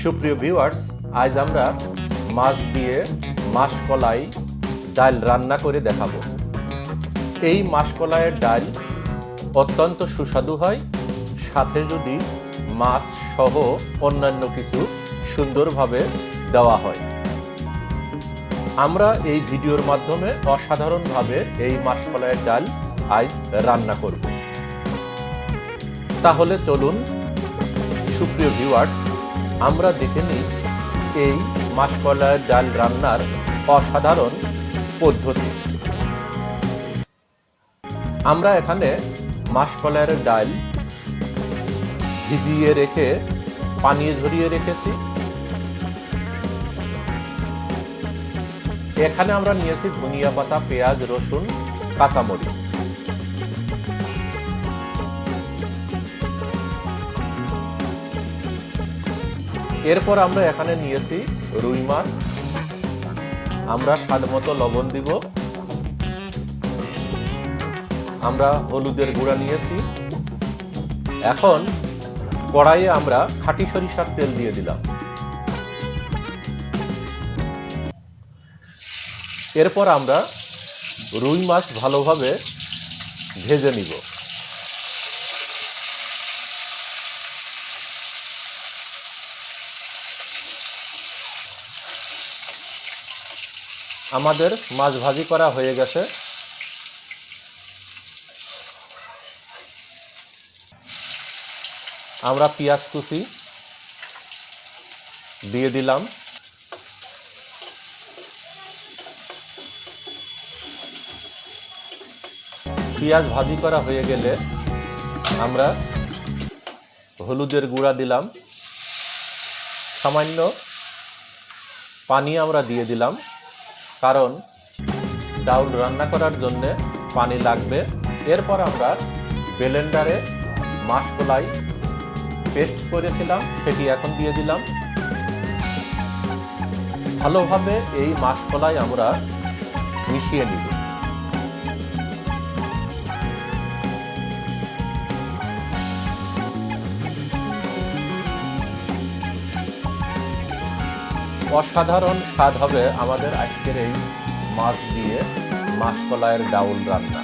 সুপ্রিয় ভিউয়ার্স আজ আমরা মাছ দিয়ে মাসকলাই ডাল রান্না করে দেখাবো। এই মাসকলাইয়ের ডাল অত্যন্ত সুস্বাদু হয়, সাথে যদি মাছ সহ অন্যান্য কিছু সুন্দরভাবে দেওয়া হয়। আমরা এই ভিডিওর মাধ্যমে অসাধারণভাবে এই মাসকলাইয়ের ডাল আজ রান্না করব। তাহলে চলুন, সুপ্রিয় ভিউয়ার্স আমরা দেখে নিই এই মাসকলাইয়ের ডাল রান্নার অসাধারণ পদ্ধতি। আমরা এখানে মাসকলাইয়ের ডাল ভিজিয়ে রেখে পানি ঝরিয়ে রেখেছি। এখানে আমরা নিয়েছি ধনিয়া পাতা, পেঁয়াজ, রসুন, কাঁচামরিচ। এরপর আমরা এখানে নিয়েছি রুই মাছ। আমরা স্বাদ মতো লবণ দিব। আমরা হলুদের গুঁড়া নিয়েছি। এখন কড়াইয়ে আমরা খাঁটি সরিষার তেল দিয়ে দিলাম। এরপর আমরা রুই মাছ ভালোভাবে ভেজে নিব। আমাদের মাছ ভাজি করা হয়ে গেছে। আমরা পেঁয়াজ কুচি দিয়ে দিলাম। পেঁয়াজ ভাজি করা হয়ে গেলে আমরা হলুদের গুঁড়া দিলাম। সামান্য পানি আমরা দিয়ে দিলাম। কারণ ডাউল রান্না করার জন্যে পানি লাগবে। এরপর আমরা ব্লেন্ডারে মাসকলাই পেস্ট করেছিলাম, সেটি এখন দিয়ে দিলাম। ভালোভাবে এই মাসকলাই আমরা মিশিয়ে নিব। অসাধারণ স্বাদ হবে আমাদের আজকের এই মাছ দিয়ে মাসকলাইয়ের ডাউল রান্না।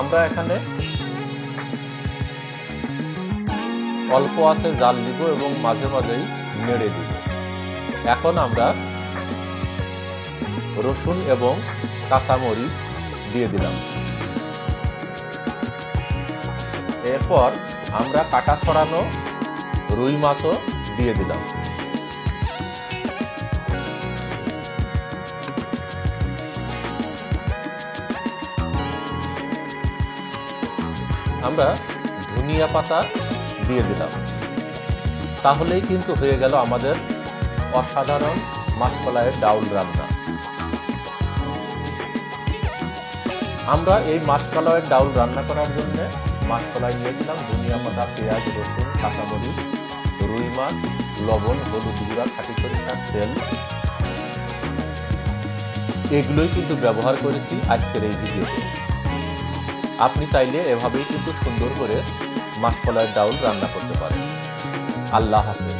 আমরা এখানে অল্প আছে জাল দিব এবং মাঝে মাঝেই নেড়ে দিব। এখন আমরা রসুন এবং কাঁচামরিচ দিয়ে দিলাম। এরপর আমরা কাটা ছড়ানো রুই মাছও দিয়ে দিলাম। আমরা ধনিয়া পাতা দিয়ে দিলাম। তাহলেই কিন্তু হয়ে গেল আমাদের অসাধারণ মাসকলাইয়ের ডাউল রান্না। আমরা এই মাসকলাইয়ের ডাউল রান্না করার জন্য মাসকলাই নিয়েছিলাম ধনিয়া পাতা, পেঁয়াজ, রসুন, কাঁচামরিচ, রুই মাছ, লবণ, হলুদ গুঁড়া, খাটি সরিষার তেল। এগুলোই কিন্তু ব্যবহার করেছি আজকের এই ভিডিওতে। আপনি চাইলে এভাবেই কিন্তু সুন্দর করে মাসকলাইয়ের ডাউল রান্না করতে পারেন। আল্লাহ হাফিজ।